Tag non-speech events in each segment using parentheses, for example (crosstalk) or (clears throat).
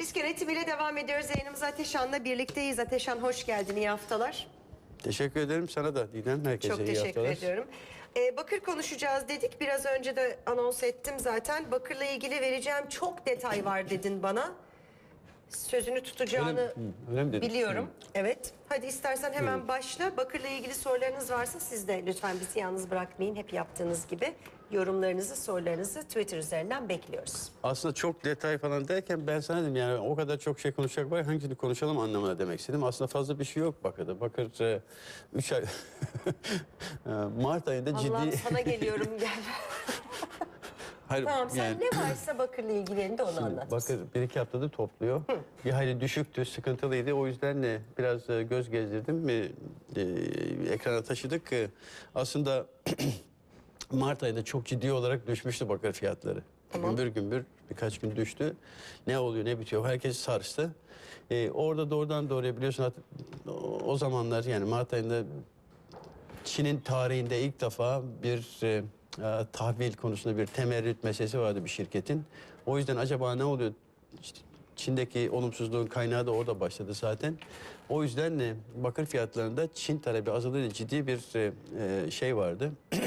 Risk yönetimiyle devam ediyoruz. Yayınımıza Ateşan'la birlikteyiz. Ateşan hoş geldin. İyi haftalar. Teşekkür ederim sana da Didem. Herkese Çok iyi teşekkür haftalar. ediyorum. Ee, bakır konuşacağız dedik. Biraz önce de anons ettim zaten. Bakırla ilgili vereceğim çok detay var dedin bana. Sözünü tutacağını Öyle? Hı, öyle mi dedim? biliyorum. Evet. Hadi istersen hemen başla. Bakırla ilgili sorularınız varsa siz de lütfen bizi yalnız bırakmayın. Hep yaptığınız gibi yorumlarınızı, sorularınızı Twitter üzerinden bekliyoruz. Aslında çok detay falan derken ben sana dedim yani o kadar çok şey konuşacak var hangisini konuşalım anlamına demek istedim. Aslında fazla bir şey yok Bakır'da. Bakır 3 ay (laughs) e, Mart ayında Allah'ım ciddi sana geliyorum gel. (laughs) Hayır, tamam sen yani- ne varsa Bakır'la ilgili de onu anlat. Bakır bir iki haftadır topluyor. Bir hayli düşüktü, sıkıntılıydı. O yüzden de biraz e, göz gezdirdim. E, e, ekrana taşıdık. E, aslında (clears throat) Mart ayında çok ciddi olarak düşmüştü bakır fiyatları. Gümbür gümbür birkaç gün düştü. Ne oluyor ne bitiyor herkes sarstı. E, orada doğrudan doğruya biliyorsun hat- o- o zamanlar yani Mart ayında Çin'in tarihinde ilk defa bir e, e, tahvil konusunda bir temerrüt meselesi vardı bir şirketin. O yüzden acaba ne oluyor? İşte Çin'deki olumsuzluğun kaynağı da orada başladı zaten. O yüzden e, bakır fiyatlarında Çin talebi azalınca ciddi bir e, e, şey vardı. (coughs)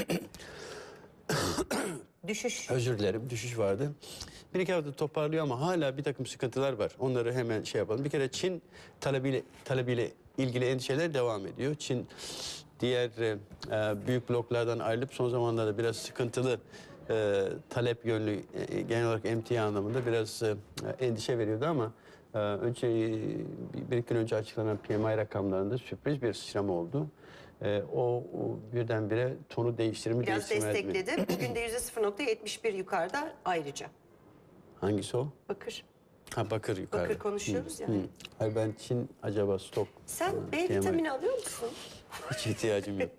Düşüş. Özür dilerim düşüş vardı. Bir iki hafta toparlıyor ama hala bir takım sıkıntılar var. Onları hemen şey yapalım. Bir kere Çin talebiyle, talebiyle ilgili endişeler devam ediyor. Çin diğer e, e, büyük bloklardan ayrılıp son zamanlarda biraz sıkıntılı e, talep yönlü e, genel olarak emtia anlamında biraz e, endişe veriyordu ama e, önce e, bir- gün önce açıklanan PMI rakamlarında sürpriz bir sıçrama oldu. E, o, o birdenbire tonu değiştirme Biraz destekledi. (clears throat) Bugün de yüzde 0.71 yukarıda ayrıca. Hangisi o? Bakır. Ha bakır yukarıda. Bakır konuşuyoruz ya. Hı. Hayır ben Çin acaba stok Sen B vitamini alıyor musun? Hiç ihtiyacım yok.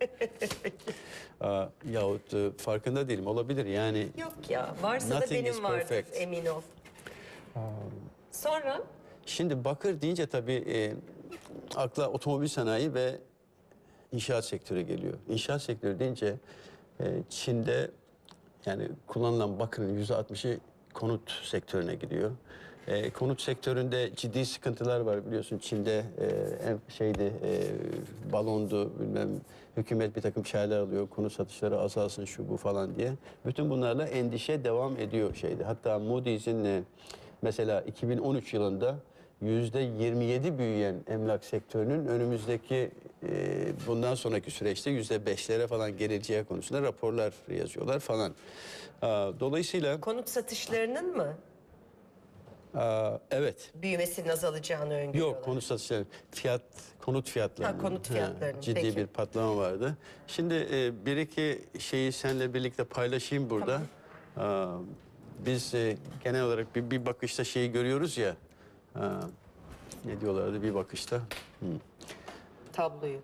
(laughs) Aa, yahut e, farkında değilim olabilir yani. Yok ya. Varsa da Nothing is benim vardır perfect. emin ol. Sonra Şimdi bakır deyince tabii e, akla otomobil sanayi ve inşaat sektörü geliyor. İnşaat sektörü deyince e, Çin'de yani kullanılan bakırın yüzde altmışı konut sektörüne gidiyor. E, konut sektöründe ciddi sıkıntılar var biliyorsun. Çin'de e, şeydi e, balondu bilmem hükümet bir takım şeyler alıyor. Konut satışları azalsın şu bu falan diye. Bütün bunlarla endişe devam ediyor şeyde. Hatta Moody's'in e, mesela 2013 yılında yüzde 27 büyüyen emlak sektörünün önümüzdeki e, bundan sonraki süreçte yüzde beşlere falan geleceği konusunda raporlar yazıyorlar falan. Dolayısıyla konut satışlarının mı aa, evet büyümesinin azalacağını öngörüyorlar? Yok konut satışları fiyat konut fiyatlarının Ha, konut fiyatlarının, ciddi peki. bir patlama vardı. Şimdi e, bir iki şeyi seninle birlikte paylaşayım burada. Aa, biz e, genel olarak bir, bir bakışta şeyi görüyoruz ya. aa, ne diyorlardı bir bakışta? Tabloyu.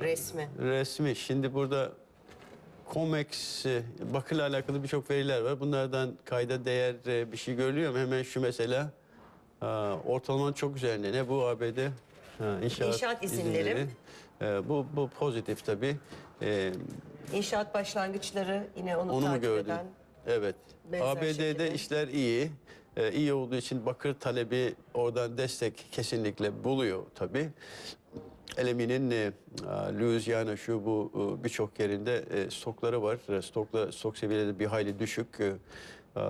Resmi. Resmi. Şimdi burada COMEX e, bakırla alakalı birçok veriler var. Bunlardan kayda değer e, bir şey görülüyor mu? Hemen şu mesela aa, ortalamanın çok üzerinde. Ne bu ABD? Ha, inşaat, İnşaat izinleri. E, bu, bu pozitif tabii. E, İnşaat başlangıçları yine onu, onu mu takip gördün? eden. Evet. benzer ABD'de şekilde. işler iyi. Ee, iyi olduğu için bakır talebi oradan destek kesinlikle buluyor tabii. Eleminin e, Louisiana şu bu e, birçok yerinde e, stokları var. E, Stokla, stok seviyeleri bir hayli düşük. E, e,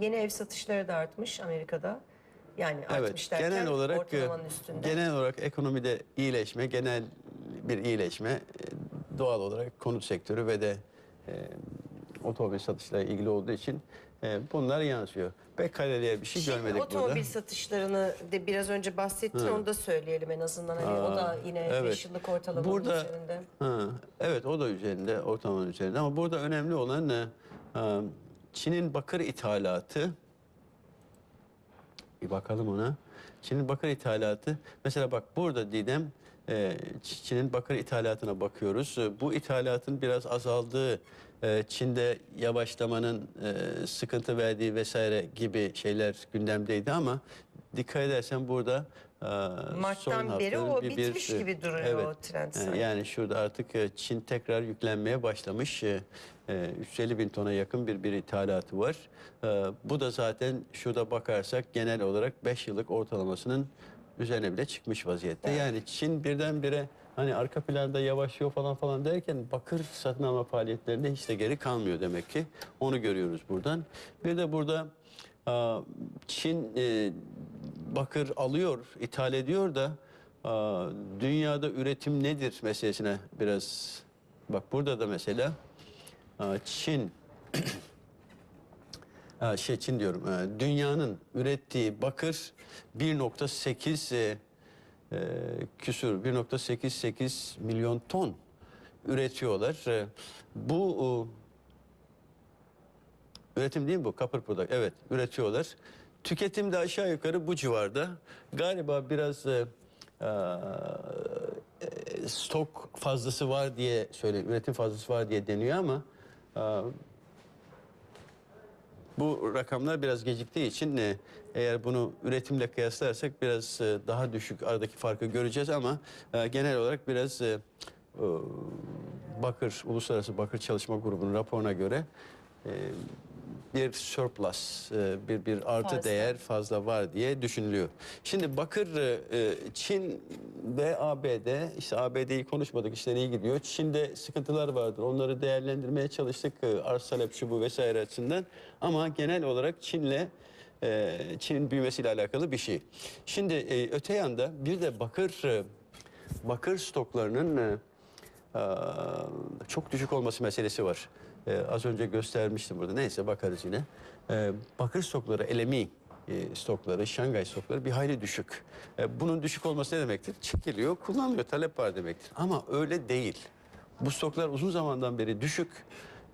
Yeni ev satışları da artmış Amerika'da. Yani Evet, artmış derken genel olarak e, ortalamanın üstünde. genel olarak ekonomide iyileşme, genel bir iyileşme e, doğal olarak konut sektörü ve de e, otomobil satışlarıyla ilgili olduğu için e, bunlar yansıyor. Pek kaleliye bir şey Şimdi görmedik otomobil burada. satışlarını de biraz önce bahsettin onu da söyleyelim en azından. Hani o da yine 5 evet. yıllık ortalamanın Burada- üzerinde. Ha, evet o da üzerinde, ortalamanın üzerinde ama burada önemli olan ne? Ha, Çin'in bakır ithalatı bir bakalım ona. Çin'in bakır ithalatı mesela bak burada Didem Çin'in bakır ithalatına bakıyoruz. E, Bu ithalatın biraz azaldığı e, Çin'de yavaşlamanın e, sıkıntı verdiği vesaire gibi şeyler gündemdeydi ama dikkat edersen burada e, Mart'tan son beri o bitmiş gibi duruyor o trend E, sanki. Yani şurada artık Çin tekrar yüklenmeye başlamış. E, e, 350 bin tona yakın bir bir ithalatı var. Bu da zaten şurada bakarsak genel olarak 5 yıllık ortalamasının üzerine bile çıkmış vaziyette. Yani Çin birdenbire hani arka planda yavaşlıyor falan falan derken bakır satın alma faaliyetlerinde hiç de geri kalmıyor demek ki. Onu görüyoruz buradan. Bir de burada Çin e, bakır alıyor, ithal ediyor da dünyada üretim nedir meselesine biraz bak burada da mesela Çin (clears throat) Ha, şey Çin diyorum. e, Dünyanın ürettiği bakır 1.8 e, e, küsür 1.88 milyon ton üretiyorlar. E, bu e, üretim değil mi bu? Copper product. Evet, üretiyorlar. Tüketim de aşağı yukarı bu civarda. Galiba biraz e, e, e, stok fazlası var diye söyle, üretim fazlası var diye deniyor ama e, bu rakamlar biraz geciktiği için e, eğer bunu üretimle kıyaslarsak biraz e, daha düşük aradaki farkı göreceğiz ama e, genel olarak biraz e, Bakır Uluslararası Bakır Çalışma Grubu'nun raporuna göre bir surplus, e, bir bir artı Fazla. değer fazla var diye düşünülüyor. Şimdi bakır e, e, Çin ve ABD, işte ABD'yi konuşmadık işler iyi gidiyor. Çin'de sıkıntılar vardır. Onları değerlendirmeye çalıştık arz talep şu bu vesaire açısından. Ama genel olarak Çin'le Çin'in büyümesiyle alakalı bir şey. Şimdi öte yanda bir de bakır bakır stoklarının çok düşük olması meselesi var. E, az önce göstermiştim burada. Neyse bakarız yine. E, bakır stokları, LME e, stokları, Şangay stokları bir hayli düşük. E, bunun düşük olması ne demektir? Çekiliyor, kullanılıyor, talep var demektir. Ama öyle değil. Bu stoklar uzun zamandan beri düşük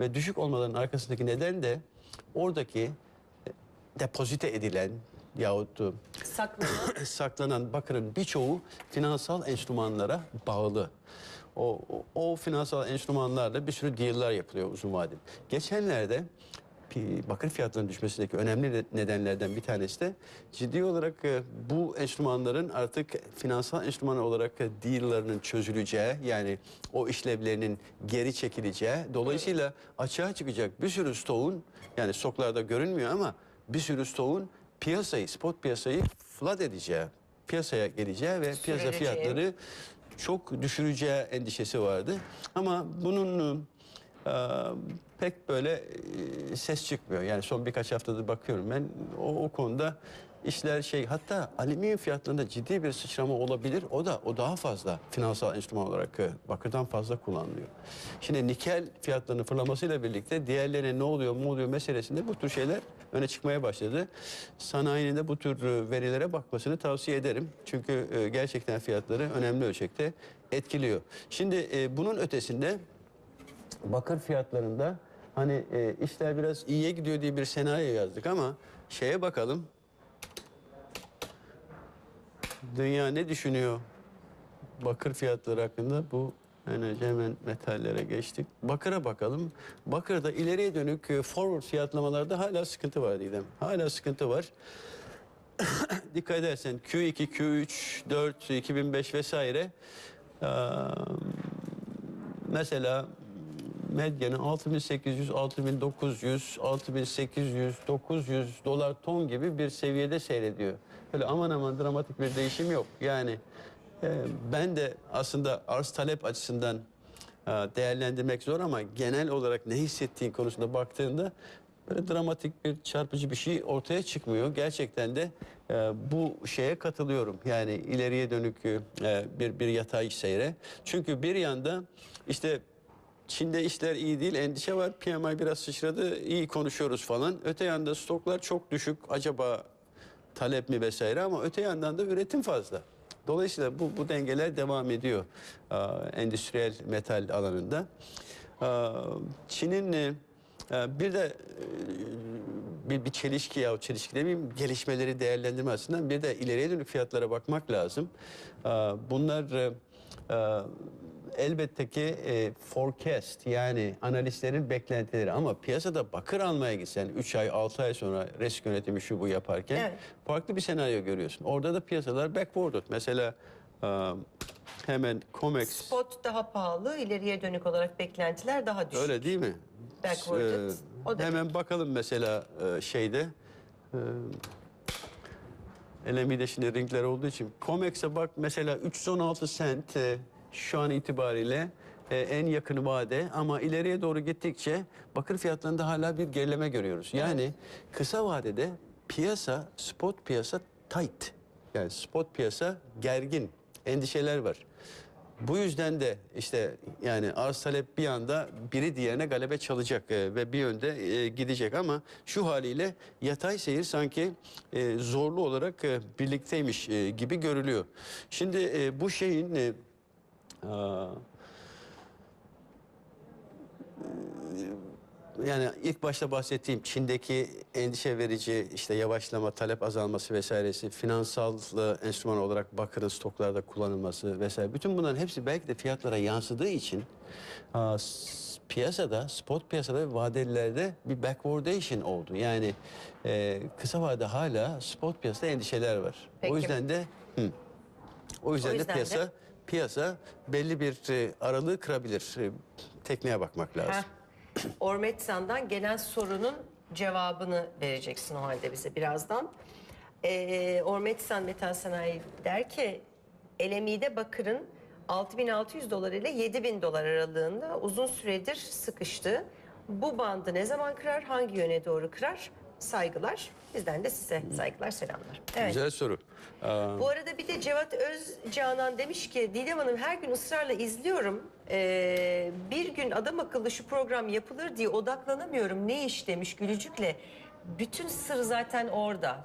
ve düşük olmalarının arkasındaki neden de oradaki e, depozite edilen yahut e, Saklanan (coughs) saklanan bakırın birçoğu finansal enstrümanlara bağlı. O, o, o finansal enstrümanlarla bir sürü deal'lar yapılıyor uzun vadeli. Geçenlerde bakır fiyatlarının düşmesindeki önemli ne- nedenlerden bir tanesi de ciddi olarak e, bu enstrümanların artık finansal enstrüman olarak e, deal'larının çözüleceği yani o işlevlerinin geri çekileceği dolayısıyla açığa çıkacak bir sürü stoğun yani stoklarda görünmüyor ama bir sürü stoğun piyasayı, spot piyasayı flood edeceği, piyasaya geleceği ve piyasa Sürüleceği. fiyatları çok düşüreceği endişesi vardı. Ama bunun e, pek böyle e, ses çıkmıyor. Yani son birkaç haftadır bakıyorum ben o, o konuda işler şey hatta alüminyum fiyatlarında ciddi bir sıçrama olabilir. O da o daha fazla finansal enstrüman olarak e, bakırdan fazla kullanılıyor. Şimdi nikel fiyatlarının fırlamasıyla birlikte diğerlerine ne oluyor mu oluyor meselesinde bu tür şeyler öne çıkmaya başladı. Sanayinin de bu tür e, verilere bakmasını tavsiye ederim. Çünkü e, gerçekten fiyatları önemli ölçekte etkiliyor. Şimdi bunun ötesinde bakır fiyatlarında hani işler biraz iyiye gidiyor diye bir senaryo yazdık ama şeye bakalım. Dünya ne düşünüyor bakır fiyatları hakkında? Bu enerji hemen metallere geçtik. Bakıra bakalım. Bakırda ileriye dönük e, forward fiyatlamalarda hala sıkıntı var Didem. Hala sıkıntı var. (coughs) Dikkat edersen Q2, Q3, 4, 2005 vesaire eee, mesela medyanın 6800, 6900, 6800, 900 dolar ton gibi bir seviyede seyrediyor. Böyle aman aman dramatik bir değişim yok. Yani e, ben de aslında arz talep açısından e, değerlendirmek zor ama genel olarak ne hissettiğin konusunda baktığında böyle dramatik bir çarpıcı bir şey ortaya çıkmıyor. Gerçekten de e, bu şeye katılıyorum. Yani ileriye dönük e, bir bir yatay seyre. Çünkü bir yanda işte Çin'de işler iyi değil, endişe var. PMI biraz sıçradı, iyi konuşuyoruz falan. Öte yanda stoklar çok düşük. Acaba talep mi vesaire ama öte yandan da üretim fazla. Dolayısıyla bu, bu dengeler devam ediyor aa, endüstriyel metal alanında. Aa, Çin'in e, e, bir de e, bir, bir çelişki ya çelişki demeyeyim gelişmeleri değerlendirme açısından bir de ileriye dönük fiyatlara bakmak lazım. Aa, Bunlar e, e, elbette ki e, forecast yani analistlerin beklentileri ama piyasada bakır almaya gitsen 3 ay 6 ay sonra risk yönetimi şu bu yaparken Evet. farklı bir senaryo görüyorsun. Orada da piyasalar backwardated. Mesela e, hemen COMEX Spot daha pahalı, ileriye dönük olarak beklentiler daha düşük. öyle değil mi? Backwardated. E, hemen bakalım mesela e, şeyde e, LME'de şimdi ringler olduğu için COMEX'e bak mesela 316 sent e, şu an itibariyle e, en yakın vade ama ileriye doğru gittikçe bakır fiyatlarında hala bir gerileme görüyoruz. Yani kısa vadede piyasa spot piyasa tight. Yani spot piyasa gergin. Endişeler var. Bu yüzden de işte yani arz talep bir anda biri diğerine galebe çalacak e, ve bir yönde e, gidecek ama şu haliyle yatay seyir sanki e, zorlu olarak e, birlikteymiş e, gibi görülüyor. Şimdi e, bu şeyin e, yani ilk başta bahsettiğim Çin'deki endişe verici işte yavaşlama, talep azalması vesairesi, finansal e, enstrüman olarak bakırın stoklarda kullanılması vesaire. Bütün bunların hepsi belki de fiyatlara yansıdığı için piyasada, spot piyasada ve vadelilerde bir backwardation oldu. Yani e, kısa vade hala spot piyasada endişeler var. Peki. O yüzden de hı, o yüzden, yüzden de de- piyasa belli bir e, aralığı kırabilir. E, tekneye bakmak lazım. Heh. Ormetsan'dan gelen sorunun cevabını vereceksin o halde bize birazdan. Ee, Ormetsan Metal Sanayi der ki LME'de bakırın 6600 dolar ile 7000 dolar aralığında uzun süredir sıkıştı. Bu bandı ne zaman kırar, hangi yöne doğru kırar? Saygılar. Bizden de size saygılar, selamlar. Evet. Güzel soru. Aa, Bu arada bir de Cevat Özcanan demiş ki Didem Hanım her gün ısrarla izliyorum. Ee, bir gün adam akıllı şu program yapılır diye odaklanamıyorum. Ne iş demiş gülücükle. Bütün sır zaten orada.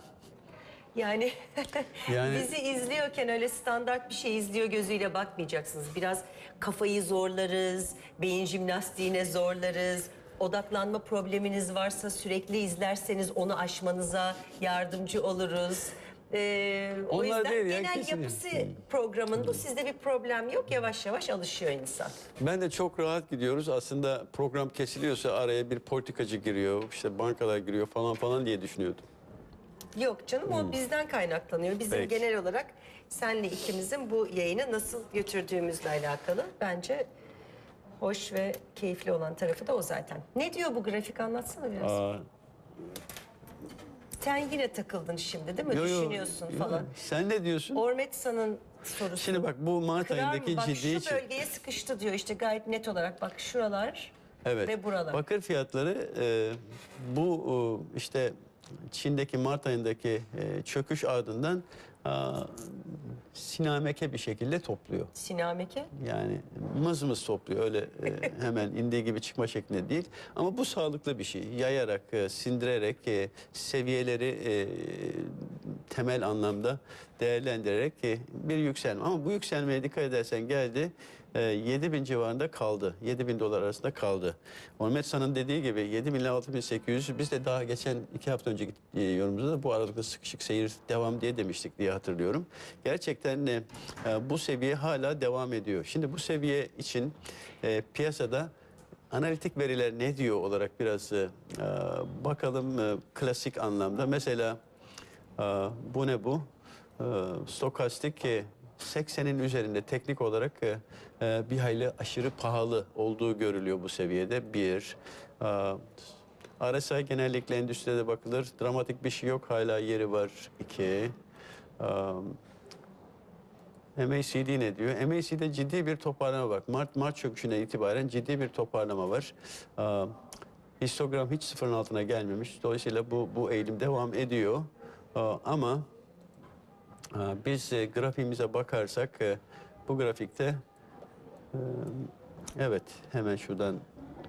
Yani, (laughs) Yani- bizi izliyorken öyle standart bir şey izliyor gözüyle bakmayacaksınız. Biraz kafayı zorlarız, beyin jimnastiğine zorlarız. Odaklanma probleminiz varsa sürekli izlerseniz onu aşmanıza yardımcı oluruz. Ee, o Onlar yüzden değil ya, genel kesin. yapısı programın bu. Sizde bir problem yok. Yavaş yavaş alışıyor insan. Ben de çok rahat gidiyoruz. Aslında program kesiliyorsa araya bir politikacı giriyor, işte bankalar giriyor falan falan diye düşünüyordum. Yok canım o bizden kaynaklanıyor. Bizim Peki. genel olarak senle ikimizin bu yayını nasıl götürdüğümüzle alakalı. Bence hoş ve keyifli olan tarafı da o zaten. Ne diyor bu grafik anlatsana biraz. Aa, Sen yine takıldın şimdi değil mi? yo, yo, Düşünüyorsun yo. falan. Sen ne diyorsun? Ormetsa'nın sorusu. Şimdi bak bu Mart Kırar mı? ayındaki Bak ciddi şu bölgeye sıkıştı diyor işte gayet net olarak. Bak şuralar Evet. ve buralar. Bakır fiyatları e, bu e, işte Çin'deki Mart ayındaki e, çöküş ardından a, sinameke bir şekilde topluyor. Sinameke. Yani mız mız topluyor öyle e, (laughs) hemen indiği gibi çıkma şeklinde değil. Ama bu sağlıklı bir şey. Yayarak, e, sindirerek e, seviyeleri e, temel anlamda değerlendirerek e, bir yükselme. Ama bu yükselmeye dikkat edersen geldi e, 7 bin civarında kaldı. 7 bin dolar arasında kaldı. Ormetsa'nın dediği gibi 7 bin ile 6 bin 800 biz de daha geçen iki hafta önceki e, yorumumuzda da bu aralıkta sıkışık seyir devam diye demiştik diye hatırlıyorum. Gerçekten e, bu seviye hala devam ediyor. Şimdi bu seviye için e, piyasada analitik veriler ne diyor olarak biraz e, e, bakalım e, klasik anlamda. Mesela e, bu ne bu? E, stokastik e, 80'in üzerinde teknik olarak e, e, bir hayli aşırı pahalı olduğu görülüyor bu seviyede. Bir. E, RSI genellikle endüstride bakılır. Dramatik bir şey yok. Hala yeri var. İki. E, MACD ne diyor? MACD'de ciddi bir toparlama var. Mart Mart çöküşüne itibaren ciddi bir toparlama var. Aa, histogram hiç sıfırın altına gelmemiş. Dolayısıyla bu bu eğilim devam ediyor. Aa, ama biz e, grafiğimize bakarsak e, bu grafikte e, evet hemen şuradan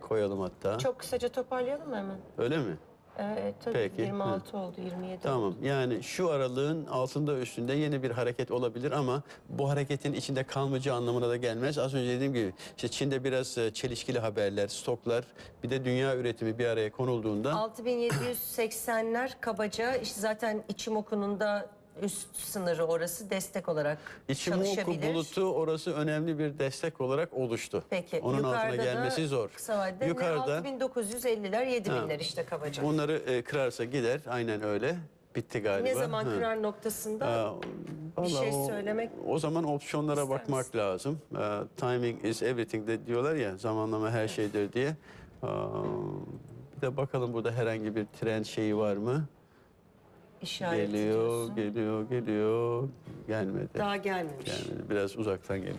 koyalım hatta. Çok kısaca toparlayalım mı hemen? Öyle mi? Evet tabii Peki, 26 oldu 27 Tamam yani şu aralığın altında üstünde yeni bir hareket olabilir ama bu hareketin içinde kalmayacağı anlamına da gelmez. Az önce dediğim gibi işte Çin'de biraz çelişkili haberler, stoklar bir de dünya üretimi bir araya konulduğunda 6780'ler kabaca işte zaten içim okununda üst sınırı orası destek olarak İçimoku çalışabilir. bulutu orası önemli bir destek olarak oluştu. Peki Onun altına da gelmesi zor. Kısa vadede Yukarıda 6950'ler 7000'ler işte kabaca. bunları e, kırarsa gider. Aynen öyle. Bitti galiba. Ne zaman Hı. kırar noktasında Aa, bir şey o, söylemek O zaman opsiyonlara ister bakmak lazım. Aa, timing is everything de diyorlar ya zamanlama her şeydir diye. Aa, bir de bakalım burada herhangi bir trend şeyi var mı? İşaret geliyor, ediyorsun. geliyor, geliyor. Gelmedi. Daha gelmemiş. Gelmedi. Biraz uzaktan geliyor.